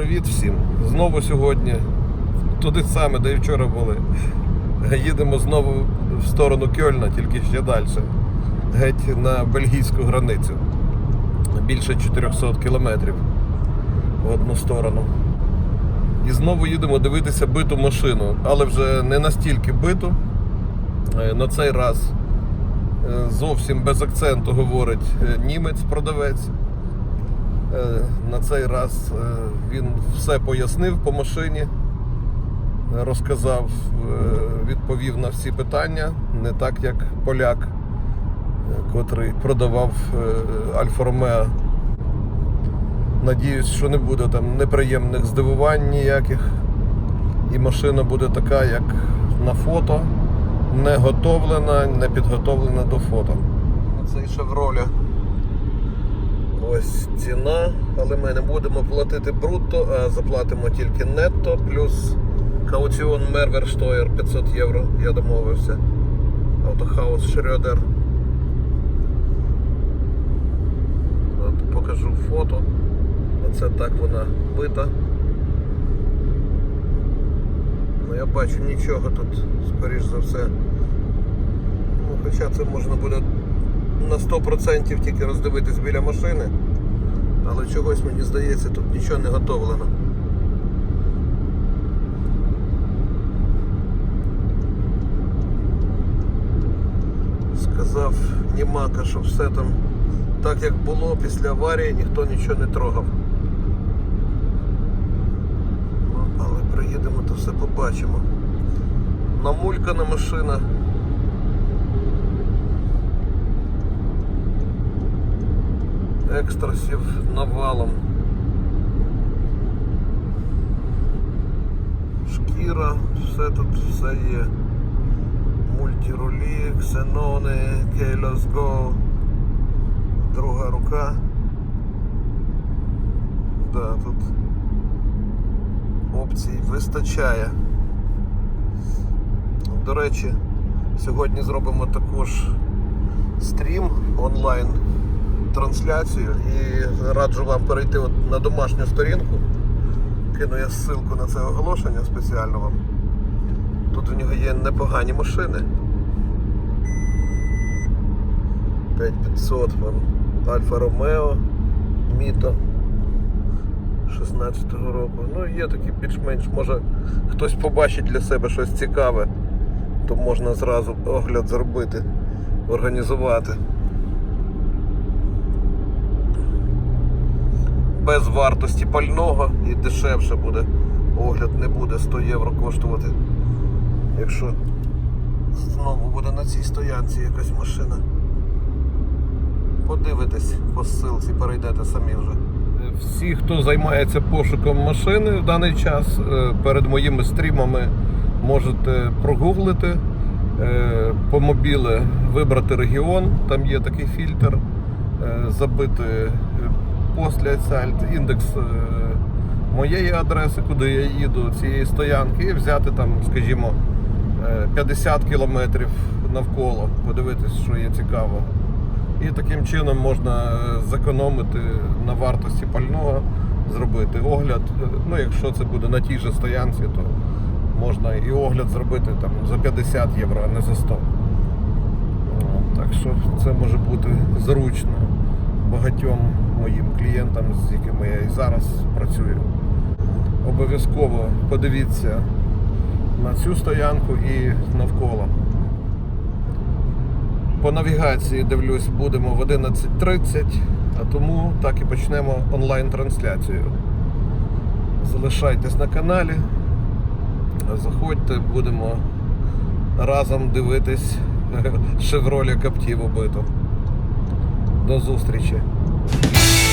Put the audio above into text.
Привіт всім! Знову сьогодні, туди саме, де і вчора були. Їдемо знову в сторону Кьольна, тільки ще далі. Геть на бельгійську границю. Більше 400 кілометрів в одну сторону. І знову їдемо дивитися биту машину, але вже не настільки биту. Е, На цей раз е, зовсім без акценту говорить е, німець-продавець. Е, На цей раз е, він все пояснив по машині, розказав, е, відповів на всі питання, не так як поляк, котрий продавав Альфа Ромео. Надіюсь, що не буде там неприємних здивувань ніяких. І машина буде така, як на фото, не готовлена, не підготовлена до фото. Цей шевроля. Ось ціна, але ми не будемо платити брутто, а заплатимо тільки нетто, плюс кауціон Мерверштоєр 500 євро, я домовився. Автохаус Шрёдер. Покажу фото. Оце так вона бита. Ну я бачу нічого тут, скоріш за все. Ну, хоча це можна буде на 100% тільки роздивитись біля машини. Але чогось мені здається, тут нічого не готовлено. Сказав Німака, що все там так як було після аварії, ніхто нічого не трогав. Ну, але приїдемо, то все побачимо. Намулькана машина. Екстрасів навалом. Шкіра, все тут все є. Мультирулі, ксенони, Кейлос. Друга рука. Да, тут опцій вистачає. До речі, сьогодні зробимо також стрім онлайн трансляцію і раджу вам перейти от на домашню сторінку. Кину я ссылку на це оголошення спеціально вам. Тут у нього є непогані машини. 5500 вон Альфа Ромео Міто 16-го року. Ну є такі більш-менш, може хтось побачить для себе щось цікаве, то можна зразу огляд зробити, організувати. Без вартості пального і дешевше буде. Огляд не буде 100 євро коштувати. Якщо знову буде на цій стоянці якась машина. Подивитесь по ссылці, перейдете самі вже. Всі, хто займається пошуком машини в даний час, е, перед моїми стрімами можете прогуглити е, по мобіле, вибрати регіон, там є такий фільтр, е, забити е, посля сальт, індекс е, моєї адреси, куди я їду, цієї стоянки, і взяти там, скажімо, е, 50 кілометрів навколо, подивитись, що є цікаво. І таким чином можна е, зекономити на вартості пального, зробити огляд. Е, Ну, якщо це буде на тій же стоянці, то можна і огляд зробити там за 50 євро, а не за 100. Так що це може бути зручно багатьом моїм клієнтам, з якими я і зараз працюю. Обов'язково подивіться на цю стоянку і навколо. По навігації дивлюсь, будемо в 11.30, а тому так і почнемо онлайн-трансляцію. Залишайтесь на каналі, заходьте, будемо разом дивитись Chevrolet Captiva биту. До зустрічі! Yeah.